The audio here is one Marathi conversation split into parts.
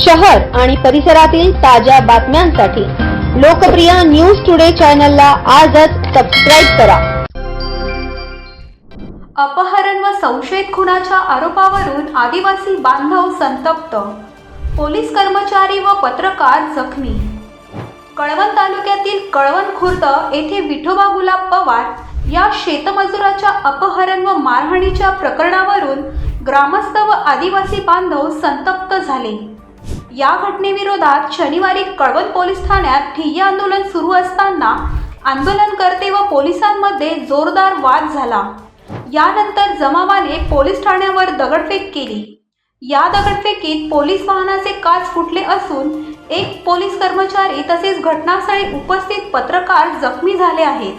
शहर आणि परिसरातील ताज्या बातम्यांसाठी लोकप्रिय न्यूज टुडे चॅनलला आजच सबस्क्राईब करा. अपहरण व संशयित खुनाच्या आरोपावरून आदिवासी बांधव संतप्त. पोलीस कर्मचारी व पत्रकार जखमी. कळवण तालुक्यातील कळवण खुर्द येथे विठोबा गुलाब पवार या शेतमजुराच्या अपहरण व मारहाणीच्या प्रकरणावरून ग्रामस्थ व आदिवासी बांधव संतप्त झाले. या घटनेविरोधात शनिवारी कळवण पोलीस ठाण्यात ठिय्या आंदोलन सुरू असताना आंदोलनकर्ते व पोलिसांमध्ये जोरदार वाद झाला. यानंतर जमावाने पोलीस ठाण्यावर दगडफेक केली. या दगडफेकीत पोलीस वाहनाचे काच फुटले असून एक पोलीस कर्मचारी तसेच घटनास्थळी उपस्थित पत्रकार जखमी झाले आहेत.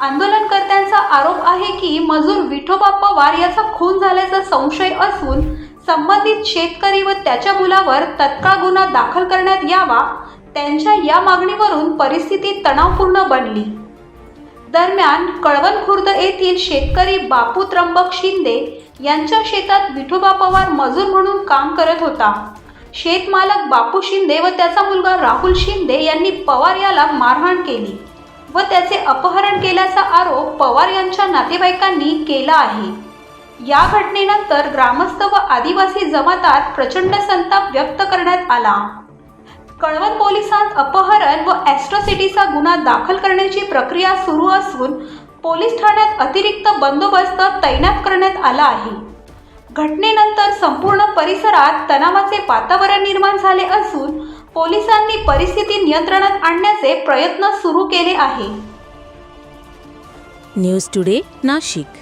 आंदोलनकर्त्यांचा आरोप आहे की मजूर विठोबा पवार याचा खून झाल्याचा संशय असून संबंधित शेतकरी व त्याच्या मुलावर तत्काळ गुन्हा दाखल करण्यात यावा त्यांच्या या मागणीवरून परिस्थिती तणावपूर्ण बनली. दरम्यान कळवण खुर्द येथील शेतकरी बापू त्र्यंबक शिंदे यांच्या शेतात विठोबा पवार मजूर म्हणून काम करत होता. शेतमालक बापू शिंदे व त्याचा मुलगा राहुल शिंदे यांनी पवार याला मारहाण केली व त्याचे अपहरण केल्याचा आरोप पवार यांच्या नातेवाईकांनी केला आहे. या घटनेनंतर ग्रामस्थ व आदिवासी जमातात प्रचंड संताप व्यक्त करण्यात आला. कळवण पोलिसांत अपहरण व ॲस्ट्रॉसिटीचा गुन्हा दाखल करण्याची प्रक्रिया सुरू असून पोलीस ठाण्यात अतिरिक्त बंदोबस्त तैनात करण्यात आला आहे. घटनेनंतर संपूर्ण परिसरात तणावाचे वातावरण निर्माण झाले असून पोलिसांनी परिस्थिती नियंत्रणात आणण्याचे प्रयत्न सुरू केले आहे. News today Nashik.